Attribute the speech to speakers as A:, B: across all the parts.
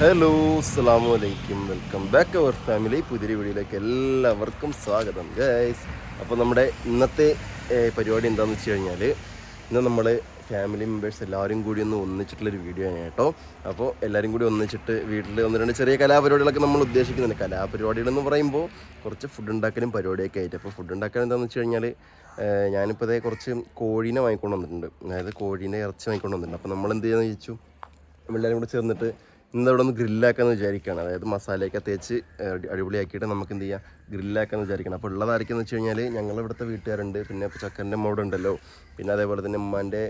A: Hello അസ്സാമു അലൈക്കും welcome back our family പുതിരി വീഡിയോയിലേക്ക് എല്ലാവർക്കും സ്വാഗതം ഗൈസ് അപ്പോൾ നമ്മുടെ ഇന്നത്തെ പരിപാടി എന്താണെന്ന് വെച്ച് കഴിഞ്ഞാൽ ഇന്ന് നമ്മൾ ഫാമിലി മെമ്പേഴ്സ് എല്ലാവരും കൂടി ഒന്ന് ഒന്നിച്ചിട്ടുള്ളൊരു വീഡിയോ ആണ് കേട്ടോ. അപ്പോൾ എല്ലാവരും കൂടി ഒന്നിച്ചിട്ട് വീട്ടിൽ ഒന്ന് രണ്ട് ചെറിയ കലാപരിപാടികളൊക്കെ നമ്മൾ ഉദ്ദേശിക്കുന്നുണ്ട്. കലാപരിപാടികളെന്ന് പറയുമ്പോൾ കുറച്ച് ഫുഡ് ഉണ്ടാക്കലും പരിപാടിയൊക്കെ ആയിട്ട്. അപ്പോൾ ഫുഡ് ഉണ്ടാക്കാൻ എന്താണെന്ന് വെച്ച് കഴിഞ്ഞാൽ ഞാനിപ്പോൾ അതേ കുറച്ച് കോഴീനെ വാങ്ങിക്കൊണ്ട് വന്നിട്ടുണ്ട്. അതായത് കോഴീനെ ഇറച്ചി വാങ്ങിക്കൊണ്ട് വന്നിട്ടുണ്ട്. അപ്പോൾ നമ്മൾ എന്ത് ചെയ്യാന്ന് ചോദിച്ചു നമ്മളെല്ലാവരും കൂടി ചേർന്നിട്ട് ഇന്ന് ഇവിടെ ഒന്ന് ഗ്രില്ലാക്കാന്ന് വിചാരിക്കുകയാണ്. അതായത് മസാലയൊക്കെ തേച്ച് അടിപൊളിയാക്കിയിട്ട് നമുക്ക് എന്ത് ചെയ്യാം? ഗ്രില്ലാക്കാന്ന് വിചാരിക്കണം അപ്പോൾ ഉള്ളതായിരിക്കും വെച്ച് കഴിഞ്ഞാൽ ഞങ്ങൾ ഇവിടുത്തെ വീട്ടുകാരുണ്ട്. പിന്നെ ചക്കന്റെ അമ്മ ഉണ്ടല്ലോ പിന്നെ അതേപോലെ തന്നെ ഉമ്മാന്റെ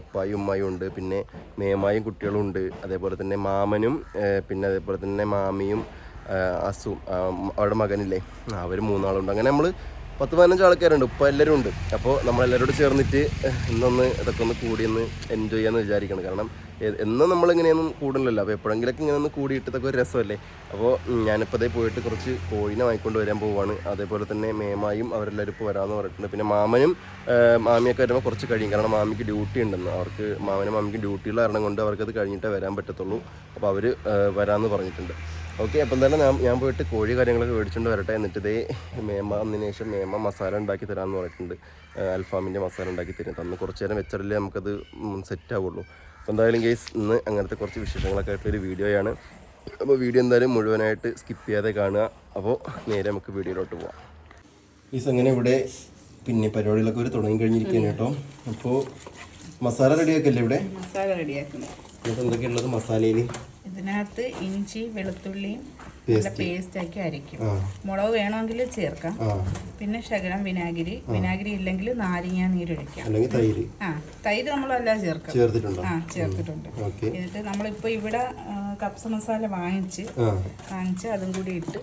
A: ഉപ്പായും ഉമ്മായും ഉണ്ട്. പിന്നെ മേമായും കുട്ടികളും ഉണ്ട്. അതേപോലെ തന്നെ മാമനും പിന്നെ അതേപോലെ തന്നെ മാമിയും അസു അവിടെ മകനില്ലേ? അവർ മൂന്നാളുണ്ട്. അങ്ങനെ നമ്മൾ പത്ത് പതിനഞ്ച് ആൾക്കാരുണ്ട്. ഇപ്പം എല്ലാവരും ഉണ്ട്. അപ്പോൾ നമ്മളെല്ലാവരോട് ചേർന്നിട്ട് ഇന്നൊന്ന് ഇതൊക്കെ ഒന്ന് കൂടി എൻജോയ് ചെയ്യാമെന്ന് വിചാരിക്കണം കാരണം എന്നും നമ്മളിങ്ങനെയൊന്നും കൂടില്ലല്ലോ അപ്പോൾ എപ്പോഴെങ്കിലൊക്കെ ഇങ്ങനെ ഒന്ന് കൂടിയിട്ടതൊക്കെ ഒരു രസമല്ലേ? അപ്പോൾ ഞാനിപ്പോൾ അതേ പോയിട്ട് കുറച്ച് കോഴിനെ വാങ്ങിക്കൊണ്ട് വരാൻ പോവുകയാണ് അതേപോലെ തന്നെ മേമായും അവരെല്ലാവരും ഇപ്പോൾ വരാമെന്ന് പറഞ്ഞിട്ടുണ്ട്. പിന്നെ മാമനും മാമിയൊക്കെ വരുമ്പോൾ കുറച്ച് കഴിയും. കാരണം മാമിക്ക് ഡ്യൂട്ടി ഉണ്ടെന്ന്. അവർക്ക് മാമനും മാമിക്ക് ഡ്യൂട്ടിയുള്ള കാരണം കൊണ്ട് അവർക്കത് കഴിഞ്ഞിട്ടേ വരാൻ പറ്റത്തുള്ളൂ. അപ്പോൾ അവർ വരാമെന്ന് പറഞ്ഞിട്ടുണ്ട്. ഓക്കെ അപ്പം തന്നെ ഞാൻ ഞാൻ പോയിട്ട് കോഴി കാര്യങ്ങളൊക്കെ മേടിച്ചുകൊണ്ട് വരട്ടെ എന്നിട്ട് ഇതേ മേമ അതിന് ശേഷം മേമ മസാല ഉണ്ടാക്കി തരാമെന്ന് പറഞ്ഞിട്ടുണ്ട്. അൽഫാമിന്റെ മസാല ഉണ്ടാക്കി തരും. തന്ന് കുറച്ച് നേരം വെച്ചാലല്ലേ നമുക്കത് സെറ്റ് ആവുള്ളൂ. അപ്പോൾ എന്തായാലും കേസ് ഇന്ന് അങ്ങനത്തെ കുറച്ച് വിശേഷങ്ങളൊക്കെ ആയിട്ടൊരു വീഡിയോയാണ്. അപ്പോൾ വീഡിയോ എന്തായാലും മുഴുവനായിട്ട് സ്കിപ്പ് ചെയ്യാതെ കാണുക. അപ്പോൾ നേരെ നമുക്ക് വീഡിയോയിലോട്ട് പോവാം. ഗെയ്സ് അങ്ങനെ ഇവിടെ പിന്നെ പരിപാടികളൊക്കെ ഒരു തുടങ്ങി കഴിഞ്ഞിരിക്കുകയാണ് കേട്ടോ. അപ്പോൾ മസാല റെഡിയാക്കല്ലേ ഇവിടെ?
B: മസാല റെഡിയാക്കുന്നത്.
A: എന്തൊക്കെയുള്ളത് മസാലയിൽ
B: ഇതിനകത്ത് ഇഞ്ചി വെളുത്തുള്ളിയും നല്ല പേസ്റ്റ്. ആക്കി അരയ്ക്കും. മുളക് വേണമെങ്കിൽ ചേർക്കാം. പിന്നെ ശകലം വിനാഗിരി. വിനാഗിരി ഇല്ലെങ്കിൽ നാരങ്ങ നീരൊഴിക്കാം
A: അല്ലെങ്കിൽ തൈര്.
B: ആ തൈര് നമ്മളെല്ലാം ചേർക്കാം.
A: ചേർത്തിട്ടുണ്ട്?
B: ആ ചേർത്തിട്ടുണ്ട്. എന്നിട്ട് നമ്മളിപ്പോൾ ഇവിടെ കപ്സ മസാല വാങ്ങിച്ച് വാങ്ങിച്ച് അതും കൂടി ഇട്ട്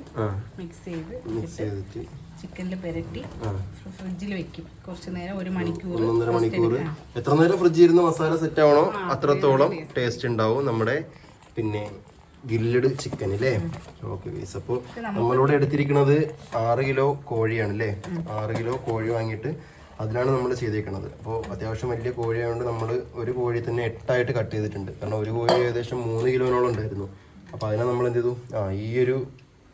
B: മിക്സ് ചെയ്ത് ചിക്കനിൽ പെരട്ടി ഫ്രിഡ്ജിൽ വെക്കും. കുറച്ച് നേരം ഒരു മണിക്കൂർ
A: ഒന്നര മണിക്കൂർ എത്ര നേരം ഫ്രിഡ്ജിൽ ഇരുന്ന് മസാല സെറ്റ് ആവണോ? അത്രത്തോളം ടേസ്റ്റ് ഉണ്ടാവും നമ്മുടെ പിന്നെ ഗില്ലഡ് ചിക്കൻ അല്ലേ ഓക്കെ ഗൈസ് അപ്പോൾ നമ്മളിവിടെ എടുത്തിരിക്കുന്നത് ആറ് കിലോ കോഴിയാണ് അല്ലേ ആറ് കിലോ കോഴി വാങ്ങിയിട്ട് അതിലാണ് നമ്മൾ ചെയ്തേക്കുന്നത് അപ്പോൾ അത്യാവശ്യം വലിയ കോഴിയായതുകൊണ്ട് നമ്മൾ ഒരു കോഴി തന്നെ എട്ടായിട്ട് കട്ട് ചെയ്തിട്ടുണ്ട്. കാരണം ഒരു കോഴി ഏകദേശം മൂന്ന് കിലോനോളം ഉണ്ടായിരുന്നു. അപ്പോൾ അതിനെ നമ്മൾ എന്ത് ചെയ്തു? ആ ഈ ഒരു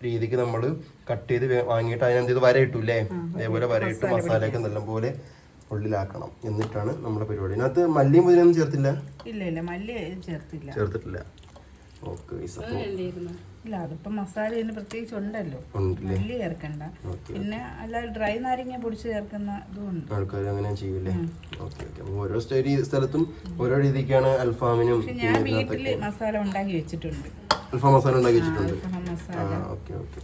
A: രീതിക്ക് നമ്മൾ കട്ട് ചെയ്ത് വാങ്ങിയിട്ട് അതിനെന്ത് ചെയ്ത്? വരയിട്ടു അല്ലേ അതേപോലെ വരയിട്ട് മസാലയൊക്കെ നല്ലപോലെ ഉള്ളിലാക്കണം. എന്നിട്ടാണ് നമ്മുടെ പരിപാടി. ഇതിനകത്ത് മല്ലിയും പുതിനൊന്നും ചേർത്തില്ല?
B: ഇല്ല ഇല്ല. മല്ലി ചേർത്തില്ല.
A: ചേർത്തിട്ടില്ല.
B: ഇല്ല അതിപ്പം മസാല ഇതിന് പ്രത്യേകിച്ച് ഉണ്ടല്ലോ.
A: ഉണ്ടല്ലേ?
B: മല്ലി ചേർക്കണ്ട. പിന്നെ അല്ല ഡ്രൈ നാരങ്ങ പൊടിച്ച് ചേർക്കുന്ന ഇതുണ്ട്.
A: ആൾക്കാർ അങ്ങനെ ചെയ്യൂലേ ഓക്കെ ഓക്കെ. ഓരോ സ്റ്റേരി സ്ഥലത്തും ഓരോ രീതിക്കാണ് അൽഫാമിനും
B: ഞാൻ വീട്ടിൽ മസാല ഉണ്ടാക്കി വെച്ചിട്ടുണ്ട്.
A: അൽഫാം മസാല ഉണ്ടാക്കി വെച്ചിട്ടുണ്ട്.
B: അൽഫാം മസാല.
A: Okay okay.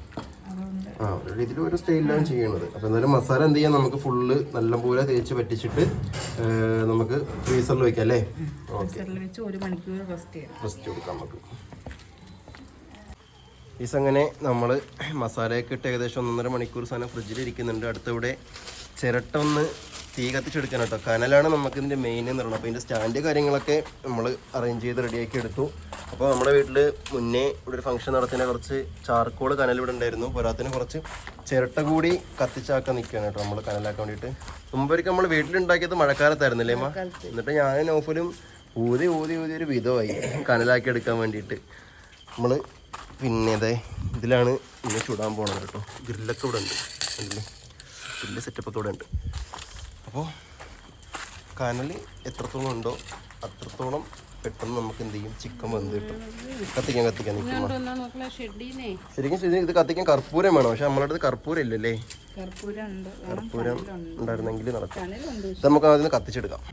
A: ആ ഒരു രീതിയിൽ ഒരു സ്റ്റൈലിലാണ് ചെയ്യണത്. അപ്പോൾ എന്തായാലും മസാല എന്ത് ചെയ്യാം? നമുക്ക് ഫുള്ള് നല്ലപോലെ തേച്ച് പറ്റിച്ചിട്ട് നമുക്ക് ഫ്രീസറിൽ വെക്കാം അല്ലേ? ഓക്കെ
B: റെസ്റ്റ്
A: കൊടുക്കാം നമുക്ക്. ഫീസ് അങ്ങനെ നമ്മൾ മസാലയൊക്കെ ഇട്ട് ഏകദേശം ഒന്നര മണിക്കൂർ സാധനം ഫ്രിഡ്ജിൽ ഇരിക്കുന്നുണ്ട്. അടുത്തവിടെ ചിരട്ട ഒന്ന് തീ കത്തിച്ചെടുക്കാൻ കേട്ടോ. കനലാണ് നമുക്കിതിന്റെ മെയിൻ എന്ന് പറയുന്നത്. അപ്പോൾ ഇതിന്റെ സ്റ്റാൻഡ് കാര്യങ്ങളൊക്കെ നമ്മൾ അറേഞ്ച് ചെയ്ത് റെഡിയാക്കി എടുത്തു. അപ്പോൾ നമ്മുടെ വീട്ടിൽ മുന്നേ ഇവിടെ ഒരു ഫംഗ്ഷൻ നടത്തിയ കുറച്ച് ചാർക്കോൾ കനൽ ഇവിടെ ഉണ്ടായിരുന്നു. പോരാത്തിന് കുറച്ച് ചിരട്ട കൂടി കത്തിച്ചാക്കാൻ നിൽക്കുകയാണ് കേട്ടോ നമ്മൾ കനലാക്കാൻ വേണ്ടിയിട്ട്. മുമ്പൊരിക്കും നമ്മൾ വീട്ടിലുണ്ടാക്കിയത് മഴക്കാലത്തായിരുന്നില്ലേ അമ്മ? എന്നിട്ട് ഞാൻ നോഫലും ഊതി ഊതി ഊതി ഒരു വിധമായി കനലാക്കി എടുക്കാൻ വേണ്ടിയിട്ട്. നമ്മൾ പിന്നെ അതെ ഇതിലാണ് ഇന്ന് ചുടാൻ പോണത് കേട്ടോ. ഗ്രില്ലൊക്കെ ഇവിടെ ഉണ്ട്. ഗ്രില്ല് സെറ്റപ്പൊക്കെ ഇവിടെ ഉണ്ട്. അപ്പോൾ കനൽ എത്രത്തോളം ഉണ്ടോ അത്രത്തോളം പെട്ടെന്ന് നമുക്ക് എന്ത് ചെയ്യും ചിക്കൻ വന്ന് കിട്ടും. കത്തിക്കാൻ കത്തിക്കാൻ ശരിക്കും ശരി ഇത് കത്തിക്കാൻ കർപ്പൂരം വേണം. പക്ഷെ നമ്മളെ അടുത്ത് കർപ്പൂരം ഇല്ലല്ലേ
B: കർപ്പൂരം ഉണ്ട്
A: കർപ്പൂരം ഉണ്ടായിരുന്നെങ്കിൽ നടക്കാം. ഇത് നമുക്ക് അതിന് കത്തിച്ചെടുക്കാം.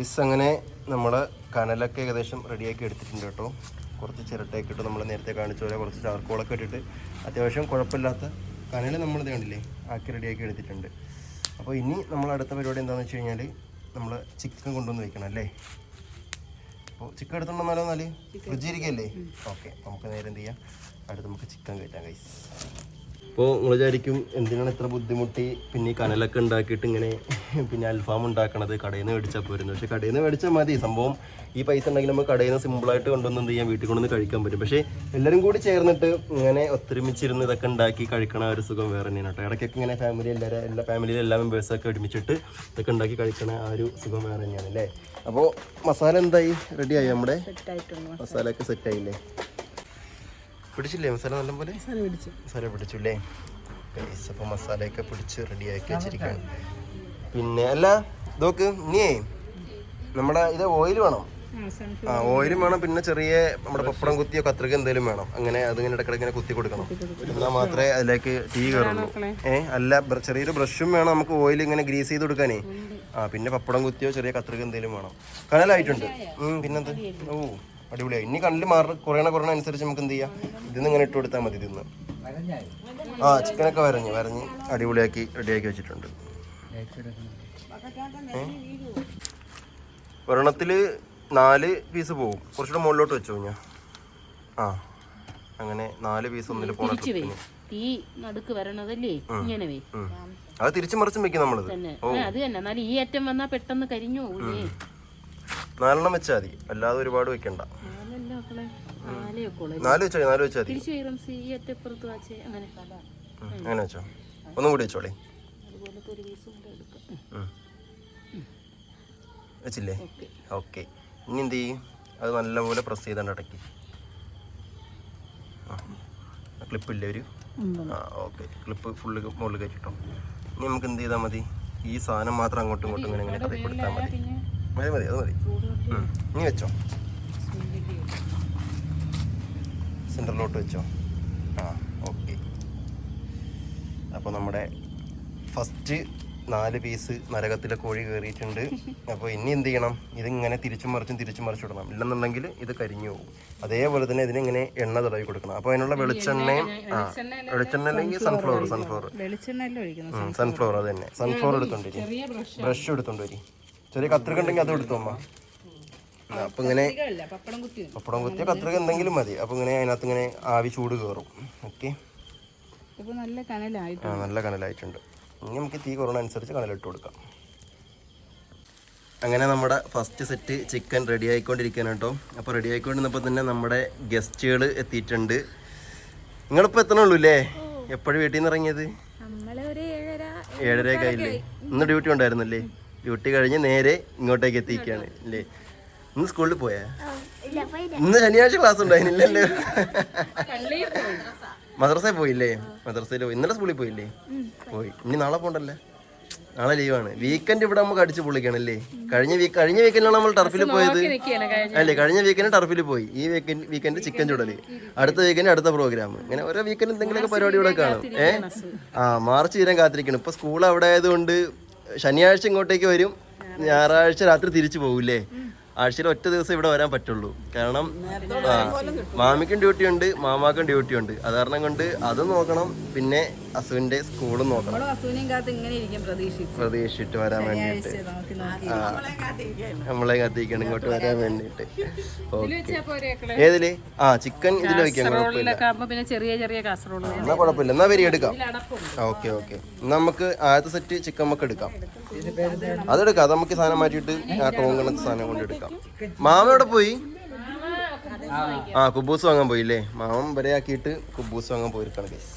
A: ഈസ് അങ്ങനെ നമ്മൾ കനലൊക്കെ ഏകദേശം റെഡിയാക്കി എടുത്തിട്ടുണ്ട് കേട്ടോ. കുറച്ച് ചിരട്ടയൊക്കെ ഇട്ട് നമ്മൾ നേരത്തെ കാണിച്ച പോലെ കുറച്ച് ചാർക്കോളൊക്കെ ഇട്ടിട്ട് അത്യാവശ്യം കുഴപ്പമില്ലാത്ത കനൽ നമ്മൾ ഇത് കണ്ടില്ലേ? ആക്കി റെഡിയാക്കി എടുത്തിട്ടുണ്ട്. അപ്പോൾ ഇനി നമ്മൾ അടുത്ത പരിപാടി എന്താണെന്ന് വെച്ച് കഴിഞ്ഞാൽ നമ്മൾ ചിക്കൻ കൊണ്ടുവന്ന് വെക്കണം അല്ലേ? അപ്പോൾ ചിക്കൻ എടുത്തുണ്ടെന്നാലോ എന്നാൽ ഫ്രിഡ്ജിൽ ഇരിക്കല്ലേ? ഓക്കെ നമുക്ക് നേരെ എന്ത് ചെയ്യാം? അടുത്ത് നമുക്ക് ചിക്കൻ കയറ്റാം കൈസ് അപ്പോൾ നിങ്ങൾ വിചാരിക്കും എന്തിനാണ് ഇത്ര ബുദ്ധിമുട്ടി? പിന്നെ ഈ കനലൊക്കെ ഉണ്ടാക്കിയിട്ട് ഇങ്ങനെ പിന്നെ അൽഫാം ഉണ്ടാക്കണത് കടയിൽ നിന്ന് മേടിച്ചാൽ പോരുന്നു പക്ഷേ കടയിൽ നിന്ന് മേടിച്ചാൽ മതി. സംഭവം ഈ പൈസ ഉണ്ടെങ്കിൽ നമുക്ക് കടയിൽ നിന്ന് സിമ്പിളായിട്ട് കൊണ്ടുവന്ന് എന്ത് ചെയ്യാം? വീട്ടിൽ കൊണ്ടുവന്ന് കഴിക്കാൻ പറ്റും. പക്ഷേ എല്ലാവരും കൂടി ചേർന്നിട്ട് ഇങ്ങനെ ഒത്തൊരുമിച്ചിരുന്ന് ഇതൊക്കെ ഉണ്ടാക്കി കഴിക്കണ ഒരു സുഖം വേറെ തന്നെയാണ് കേട്ടോ. ഇടയ്ക്കൊക്കെ ഇങ്ങനെ ഫാമിലി എല്ലാവരും എല്ലാ ഫാമിലിയിലെ എല്ലാ മെമ്പേഴ്സൊക്കെ ഒരുമിച്ചിട്ട് ഇതൊക്കെ ഉണ്ടാക്കി കഴിക്കണ ആ ഒരു സുഖം വേറെ തന്നെയാണ് അല്ലേ? അപ്പോൾ മസാല എന്തായി? റെഡിയായി നമ്മുടെ? മസാലയൊക്കെ സെറ്റായില്ലേ സെറ്റ് ആയില്ലേ? പിടിച്ചില്ലേ? മസാല നല്ല പോലെ മസാല പിടിച്ചു അല്ലേ ഗൈസ് അപ്പോൾ മസാലയൊക്കെ പിടിച്ച് റെഡിയാക്കി വെച്ചിരിക്കുകയാണ്. പിന്നെ അല്ല നോക്ക് ഇനിയേ നമ്മുടെ ഇത് ഓയിൽ വേണം. ആ ഓയിലും വേണം. പിന്നെ ചെറിയ നമ്മുടെ പപ്പടം കുത്തിയോ കത്രിക എന്തേലും വേണം. അങ്ങനെ അതിങ്ങനെ ഇടയ്ക്കിടയ്ക്ക് ഇങ്ങനെ കുത്തി കൊടുക്കണം. എന്നാൽ മാത്രമേ അതിലേക്ക് തീ കയറുള്ളൂ ഏ അല്ല ചെറിയൊരു ബ്രഷും വേണം നമുക്ക് ഓയിൽ ഇങ്ങനെ ഗ്രീസ് ചെയ്ത് കൊടുക്കാനേ. ആ പിന്നെ പപ്പടം കുത്തിയോ ചെറിയ കത്രിക എന്തേലും വേണം. കനലായിട്ടുണ്ട്. പിന്നെന്ത്? ഓ. അടിപൊളിയായി. ഇനി കണ്ണിൽ മാറി കുറയണ കുറയണ അനുസരിച്ച് നമുക്ക് എന്ത് ചെയ്യാം? ഇതിന്ന് ഇങ്ങനെ ഇട്ട് കൊടുത്താൽ മതി ഇതിന്ന്. ആ ചിക്കനൊക്കെ വരഞ്ഞ് വരഞ്ഞ് അടിപൊളിയാക്കി റെഡിയാക്കി വെച്ചിട്ടുണ്ട്? ഒരെണ്ണത്തിൽ നാല് പീസ് പോകും കുറച്ചുകൂടെ മുകളിലോട്ട് വെച്ചോ ഞാൻ ആ അങ്ങനെ നാല് പീസ് ഒന്നിൽ ട്രിപ്പിന്.
C: തീ നടുക്ക് വരണതല്ലേ? ഇങ്ങനെ.
A: അത് തിരിച്ചു മറിച്ചും വെക്കും നമ്മൾ
C: തന്നെ. ആ, അത് തന്നെ. എന്നാലും ഈ അറ്റം വന്നാ പെട്ടെന്ന് കരിഞ്ഞു പോകൂലേ
A: നാലെണ്ണം വെച്ചാൽ മതി അല്ലാതെ ഒരുപാട് വെക്കണ്ട
C: നാലേ
A: വെച്ചാൽ മതി നാല് വെച്ചാൽ മതി
C: അങ്ങനെ
A: വെച്ചോ ഒന്നും കൂടി വെച്ചോളേ. വെച്ചില്ലേ ഓക്കെ ഇനി എന്ത് ചെയ്യും അത് നല്ലപോലെ പ്രസ് ചെയ്താണ്ട് അടക്കി ക്ലിപ്പില്ലേ ഒരു ആ ഓക്കെ ക്ലിപ്പ് ഫുള്ള് മുകളിൽ കയറ്റിട്ടോ ഇനി നമുക്ക് എന്ത് ചെയ്താൽ മതി ഈ സാധനം മാത്രം അങ്ങോട്ടും ഇങ്ങോട്ടും ഇങ്ങനെ ഇങ്ങനെ കഥ കൊടുത്താൽ മതി മതി മതി അത് മതി. ഇനി വെച്ചോ. സെന്ററിലോട്ട് വെച്ചോ. ആ ഓക്കെ. അപ്പോൾ നമ്മുടെ ഫസ്റ്റ് നാല് പീസ് നരകത്തിലെ കോഴി കയറിയിട്ടുണ്ട് അപ്പോൾ ഇനി എന്ത് ചെയ്യണം? ഇതിങ്ങനെ തിരിച്ചും മറിച്ചും തിരിച്ചും മറിച്ചും ഇടണം. ഇല്ലെന്നുണ്ടെങ്കിൽ ഇത് കരിഞ്ഞു പോകും. അതേപോലെ തന്നെ ഇതിനിങ്ങനെ എണ്ണ തടവി കൊടുക്കണം. അപ്പോൾ അതിനുള്ള വെളിച്ചെണ്ണയും ആ വെളിച്ചെണ്ണ അല്ലെങ്കിൽ സൺഫ്ലവർ സൺഫ്ലവർ സൺഫ്ലവർ അത് തന്നെ സൺഫ്ലവർ എടുത്തോണ്ട് വരി
B: ചെറിയ ബ്രഷ്
A: ബ്രഷ് എടുത്തോണ്ട് വരി ചെറിയ കത്രിക ഉണ്ടെങ്കിൽ അത് എടുത്തോ അമ്മ അപ്പം ഇങ്ങനെ
B: പപ്പടം കുത്തി
A: പപ്പടം കുത്തിയ കത്രിക എന്തെങ്കിലും മതി. അപ്പൊ ഇങ്ങനെ അതിനകത്ത് ഇങ്ങനെ ആവി ചൂട് കയറും ഓക്കെ.
B: നല്ല
A: കനലായിട്ടുണ്ട്. നല്ല കനലായിട്ടുണ്ട്. ഇനി നമുക്ക് തീ കുറവ് അനുസരിച്ച് കനലിട്ട് കൊടുക്കാം. അങ്ങനെ നമ്മുടെ ഫസ്റ്റ് സെറ്റ് ചിക്കൻ റെഡി ആയിക്കൊണ്ടിരിക്കുകയാണ് കേട്ടോ. അപ്പോൾ റെഡി ആയിക്കൊണ്ടിരുന്നപ്പോൾ തന്നെ നമ്മുടെ ഗസ്റ്റുകൾ എത്തിയിട്ടുണ്ട്. നിങ്ങളിപ്പോൾ എത്തണുള്ളൂ അല്ലേ എപ്പോഴും വീട്ടിൽ നിന്ന് ഇറങ്ങിയത് ഏഴര ആയില്ലേ? ഇന്ന് ഡ്യൂട്ടി ഉണ്ടായിരുന്നല്ലേ? ഡ്യൂട്ടി കഴിഞ്ഞ് നേരെ ഇങ്ങോട്ടേക്ക് എത്തിക്കുകയാണ് അല്ലേ? ഇന്ന് സ്കൂളിൽ പോയാ? ഇന്ന് ശനിയാഴ്ച ക്ലാസ് ഉണ്ടായിരുന്നില്ലല്ലോ. മദ്രസയിൽ പോയില്ലേ? മദ്രസയിൽ പോയി. ഇന്നലെ സ്കൂളിൽ പോയില്ലേ? പോയി. ഇനി നാളെ പോണ്ടല്ലേ? നാളെ ലീവാണ് വീക്കെൻഡ് ഇവിടെ നമുക്ക് അടിച്ചു പൊളിക്കണം അല്ലേ കഴിഞ്ഞ വീക്ക് കഴിഞ്ഞ വീക്കെൻഡിലാണ് നമ്മൾ ടർഫിൽ പോയത്. അല്ലേ കഴിഞ്ഞ വീക്കെൻഡ് ടർഫിൽ പോയി. ഈ വീക്കെൻഡ് വീക്കെൻഡ് ചിക്കൻ ചുടൽ. അടുത്ത വീക്കെൻഡ് അടുത്ത പ്രോഗ്രാം ഇങ്ങനെ ഓരോ വീക്കെൻഡ് എന്തെങ്കിലുമൊക്കെ പരിപാടി ഇവിടെ കാണും. ഏഹ് ആ മാർച്ച് തീരാൻ കാത്തിരിക്കണം. ഇപ്പൊ സ്കൂൾ അവിടെ ആയതുകൊണ്ട് ശനിയാഴ്ച ഇങ്ങോട്ടേക്ക് വരും. ഞായറാഴ്ച രാത്രി തിരിച്ചു പോകൂലേ ആഴ്ചയിൽ ഒറ്റ ദിവസം ഇവിടെ വരാൻ പറ്റുള്ളൂ. കാരണം ആ മാമിക്കും ഡ്യൂട്ടി ഉണ്ട് മാമാക്കും ഡ്യൂട്ടി ഉണ്ട്. അത് കാരണം കൊണ്ട് അത് നോക്കണം പിന്നെ അസുവിന്റെ സ്കൂളും നോക്കണം. പ്രതീക്ഷിച്ചിട്ട് വരാൻ വേണ്ടിട്ട് നമ്മളെ കത്തിക്കണം ഇങ്ങോട്ട് വരാൻ
C: വേണ്ടിട്ട്
A: ഏതിൽ? ആ ചിക്കൻ ഇതിൽ വെക്കാം കുഴപ്പമില്ല. എന്നാ കുഴപ്പമില്ല. എന്നാ വരി എടുക്കാം.
C: ഓക്കെ
A: ഓക്കെ ഓക്കെ നമുക്ക് ആദ്യത്തെ സെറ്റ് ചിക്കൻ നമുക്ക് എടുക്കാം. അതെടുക്കാം. അത് നമുക്ക് സാധനം മാറ്റിയിട്ട് ആ ടോങ്ങണത്തെ സാധനം കൊണ്ട് എടുക്കാം. മാമ എവിടെ പോയി? ആ കുബൂസ് വാങ്ങാൻ പോയില്ലേ? മാമൻ വരെയാക്കിയിട്ട് കുബൂസ് വാങ്ങാൻ പോയിരിക്കണം ഗൈസ്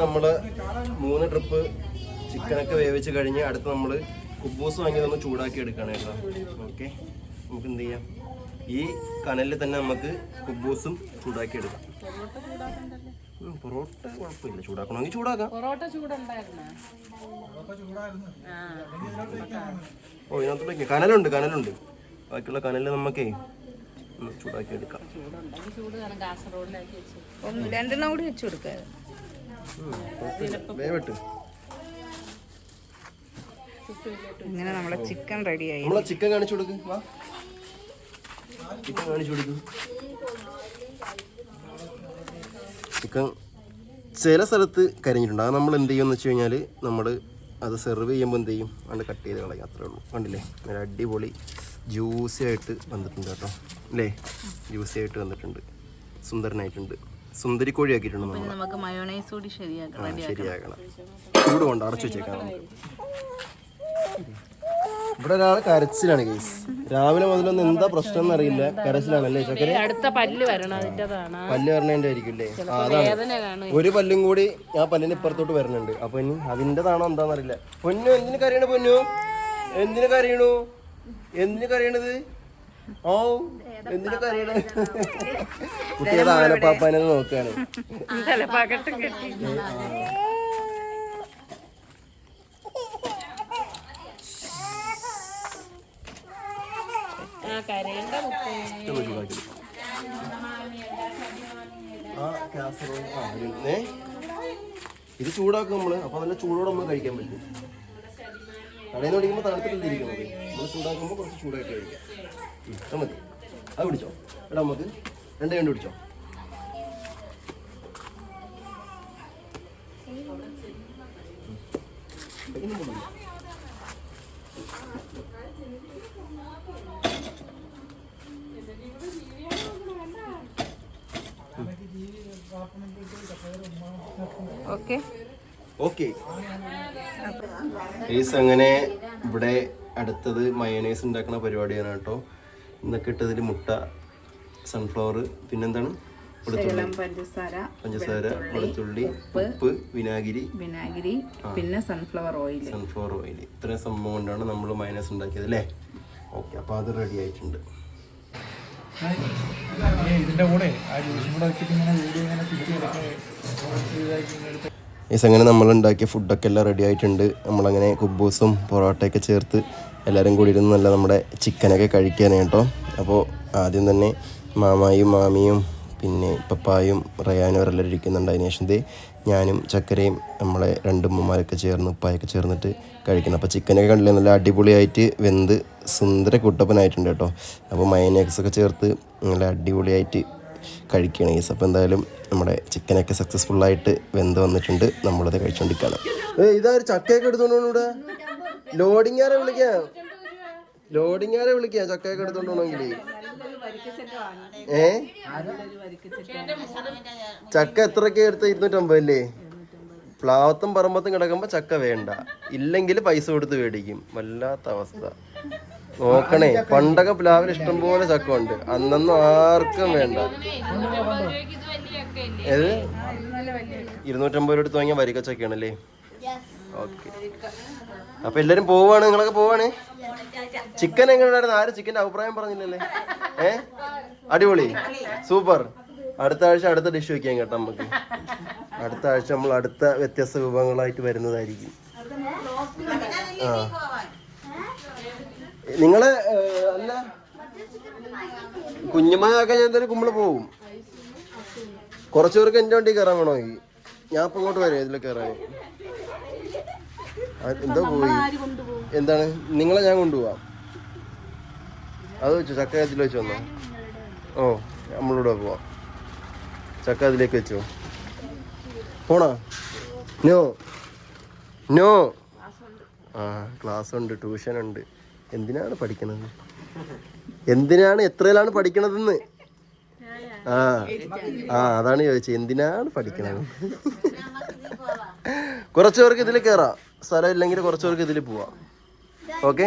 A: നമ്മൾ മൂന്ന് ട്രിപ്പ് ചിക്കനൊക്കെ വേവിച്ച് കഴിഞ്ഞ് അടുത്ത് നമ്മൾ കുബൂസ് വാങ്ങി നമ്മൾ ചൂടാക്കി എടുക്കണം കേട്ടോ. ഓക്കെ നമുക്ക് എന്ത് ചെയ്യാം? ഈ കനലിൽ തന്നെ നമുക്ക് കുബൂസും ചൂടാക്കി എടുക്കാം ഉം, പൊറോട്ട കുഴപ്പമില്ല. ചൂടാക്കണമെങ്കിൽ ചൂടാക്കാം.
C: പൊറോട്ട ചൂടുണ്ടായിരുന്ന?
A: ഓ ഇതിനകത്തോട്ട് കനലുണ്ട് കനലുണ്ട്. ബാക്കിയുള്ള കനൽ നമുക്കേ ചൂടാക്കി എടുക്കാം
B: രണ്ടെണ്ണം കൂടി വെച്ചു
A: കുഴപ്പമില്ല. വേവട്ട്.
B: ഇങ്ങനെ നമ്മളെ ചിക്കൻ റെഡിയായി
A: നമ്മളെ ചിക്കൻ കാണിച്ചു കൊടുക്കുക വാ. ചിക്കൻ കാണിച്ചു കൊടുക്ക്. ചിക്കൻ ചില സ്ഥലത്ത് കരിഞ്ഞിട്ടുണ്ട്. അത് നമ്മൾ എന്ത് ചെയ്യുമെന്ന് വെച്ച് കഴിഞ്ഞാൽ നമ്മൾ അത് സെർവ് ചെയ്യുമ്പോൾ എന്ത് ചെയ്യും? അത് കട്ട് ചെയ്ത് കളയും. അത്രേ ഉള്ളൂ. കണ്ടില്ലേ? നല്ല അടിപൊളി ജ്യൂസി ആയിട്ട് വന്നിട്ടുണ്ട് കേട്ടോ. അല്ലേ? ജ്യൂസി ആയിട്ട് വന്നിട്ടുണ്ട്. സുന്ദരനായിട്ടുണ്ട്. സുന്ദരി കോഴി ആക്കിയിട്ടുണ്ട് നമ്മൾ
B: നമുക്ക് മയോണൈസ് കൂടി ശരിയാക്കണം
A: ശരിയാക്കണം. ചൂട് കൊണ്ട് അടച്ചു വെച്ചേക്കാം നമുക്ക്. ഇവിടെ ഒരാൾ കരച്ചിലാണ് കേസ് രാവിലെ മുതലൊന്നും എന്താ പ്രശ്നം എന്നറിയില്ല. കരച്ചിലാണല്ലേ ചക്കര
C: അടുത്ത പല്ല് വരണം അതിന്റെതാണ്.
A: പല്ല് വരണേന്റെ അല്ലേ അതാണ്. ഒരു പല്ലും കൂടി ആ പല്ലിന് ഇപ്പുറത്തോട്ട് വരുന്നുണ്ട്. അപ്പൊ ഇനി അതിന്റെതാണോ എന്താണെന്നറിയില്ല പൊന്നു എന്തിനു കരയണ പൊന്നു? എന്തിനു കരയണു? എന്തിനു കരയണത്? ഓ എന്തിനു കരയണ? കുട്ടിയുടെ ആനപ്പാപ്പാനെ നോക്കാണ്
C: തലപ്പാക്കട്ടും കെട്ടി ആ
A: ഇത് ചൂടാക്കും നമ്മൾ. അപ്പൊ നല്ല ചൂടോടെ നമ്മൾ കഴിക്കാൻ പറ്റും. കടയിൽ നിന്ന് തണുത്തിട്ടിരിക്കും നമ്മൾ ചൂടാക്കുമ്പോൾ കുറച്ച് ചൂടായിട്ട് കഴിക്കാം. നമുക്ക് അത് പിടിച്ചോ എടാ നമുക്ക് രണ്ട് കണ്ട് പിടിച്ചോ
B: ഓക്കെ.
A: ഓക്കെ. ഈസ് അങ്ങനെ ഇവിടെ അടുത്തത് മയനൈസ് ഉണ്ടാക്കുന്ന പരിപാടിയാണ് കേട്ടോ. ഇന്നൊക്കെ ഇട്ടതിൽ മുട്ട സൺഫ്ലവർ പിന്നെന്താണ്?
B: പഞ്ചസാര
A: പഞ്ചസാര വെളുത്തുള്ളി ഉപ്പ് വിനാഗിരി.
B: വിനാഗിരി പിന്നെ സൺഫ്ലവർ ഓയിൽ
A: സൺഫ്ലവർ ഓയിൽ ഇത്രയും സംഭവം കൊണ്ടാണ് നമ്മൾ മൈനസ് ഉണ്ടാക്കിയത് അല്ലേ? ഓക്കെ അപ്പോൾ അത് റെഡി ആയിട്ടുണ്ട്.
D: ഏ, ഇതിന്റെ കൂടെ. ആ വെച്ചിട്ട് ഇങ്ങനെ വീഡിയോ ഇങ്ങനെ
A: ഈസ് അങ്ങനെ നമ്മളുണ്ടാക്കിയ ഫുഡൊക്കെ എല്ലാം റെഡി ആയിട്ടുണ്ട്. നമ്മളങ്ങനെ കുബൂസും പൊറോട്ടയൊക്കെ ചേർത്ത് എല്ലാവരും കൂടി ഇരുന്ന് നല്ല നമ്മുടെ ചിക്കനൊക്കെ കഴിക്കാനാണ് കേട്ടോ. അപ്പോൾ ആദ്യം തന്നെ മാമായും മാമിയും പിന്നെ പപ്പായും റയാനും അവരെല്ലാവരും ഇരിക്കുന്നുണ്ട്. അതിന് ശേഷം ദേ ഞാനും ചക്കരയും നമ്മളെ രണ്ട് ഉമ്മമാരൊക്കെ ചേർന്ന് ഉപ്പായൊക്കെ ചേർന്നിട്ട് കഴിക്കണം. അപ്പോൾ ചിക്കനൊക്കെ കണ്ടില്ലേ? നല്ല അടിപൊളിയായിട്ട് വെന്ത് സുന്ദര കുട്ടപ്പനായിട്ടുണ്ട് കേട്ടോ. അപ്പോൾ മയനേക്സ് ഒക്കെ ചേർത്ത് നല്ല അടിപൊളിയായിട്ട് കഴിക്കുകയാണ് ഗീസ് അപ്പോൾ എന്തായാലും നമ്മുടെ ചിക്കനൊക്കെ സക്സസ്ഫുൾ ആയിട്ട് വെന്ത് വന്നിട്ടുണ്ട്. നമ്മളത് കഴിച്ചുകൊണ്ടിരിക്കുകയാണ് ഏ ഇതാ ഒരു ചക്കയൊക്കെ എടുത്തോണ്ട് ഇവിടെ? ലോഡിംഗ് ആരെ വിളിക്കാം. ലോഡിംഗ് ആരെ വിളിക്കാം ചക്കയൊക്കെ എടുത്തോണ്ടോണെങ്കിൽ ഏ? ചക്ക എത്രയൊക്കെ എടുത്ത? ഇരുന്നൂറ്റമ്പത് അല്ലേ പ്ലാവത്തും പറമ്പത്തും കിടക്കുമ്പോ ചക്ക വേണ്ട. ഇല്ലെങ്കിൽ പൈസ കൊടുത്ത് മേടിക്കും വല്ലാത്ത അവസ്ഥ. നോക്കണേ പണ്ടൊക്കെ പ്ലാവിൽ ഇഷ്ടംപോലെ ചക്ക ഉണ്ട് അന്നൊന്നും ആർക്കും വേണ്ട. ഏത്? ഇരുന്നൂറ്റമ്പത് രൂപ എടുത്ത് വാങ്ങിയ വരിക ചക്കയാണല്ലേ? ഓക്കെ. അപ്പൊ എല്ലാരും പോവാണ്? നിങ്ങളൊക്കെ പോവാണ്? ചിക്കൻ എങ്ങനെയുണ്ടായിരുന്നു? ആരും ചിക്കന്റെ അഭിപ്രായം പറഞ്ഞില്ലല്ലേ? ഏ? അടിപൊളി. സൂപ്പർ. അടുത്ത ആഴ്ച അടുത്ത ഡിഷ് വെക്കാം കേട്ടോ നമുക്ക്. അടുത്ത ആഴ്ച നമ്മൾ അടുത്ത വ്യത്യസ്ത വിഭവങ്ങളായിട്ട് വരുന്നതായിരിക്കും. ആ. നിങ്ങൾ അല്ല. കുഞ്ഞുമായൊക്കെ ഞാൻ എന്തായാലും കുമ്പിൾ പോവും. കുറച്ചു പേർക്ക് എന്റെ വണ്ടി കയറാൻ ഈ? ഞാൻ ഇപ്പൊ ഇങ്ങോട്ട് വരാം ഇതിൽ കയറാൻ. എന്തോ പോയി. എന്താണ്? നിങ്ങളെ ഞാൻ കൊണ്ടുപോവാം. അത് വെച്ചു ചക്ക അതിൽ വെച്ച് വന്നോ ഓ നമ്മളിവിടെ പോവാം. ചക്ക അതിലേക്ക് വെച്ചോ. പോണോ? നോ. നോ. ആ ക്ലാസ് ഉണ്ട് ട്യൂഷൻ ഉണ്ട് എന്തിനാണ് പഠിക്കണത്? എന്തിനാണ് എത്രയിലാണ് പഠിക്കണതെന്ന്? ആ ആ അതാണ് ചോദിച്ചത്. എന്തിനാണ് പഠിക്കണത്? കുറച്ച് പേർക്ക് ഇതിൽ കയറാം സ്ഥലം ഇല്ലെങ്കിൽ കുറച്ച് പേർക്ക് ഇതിൽ പോവാം. ഓക്കെ?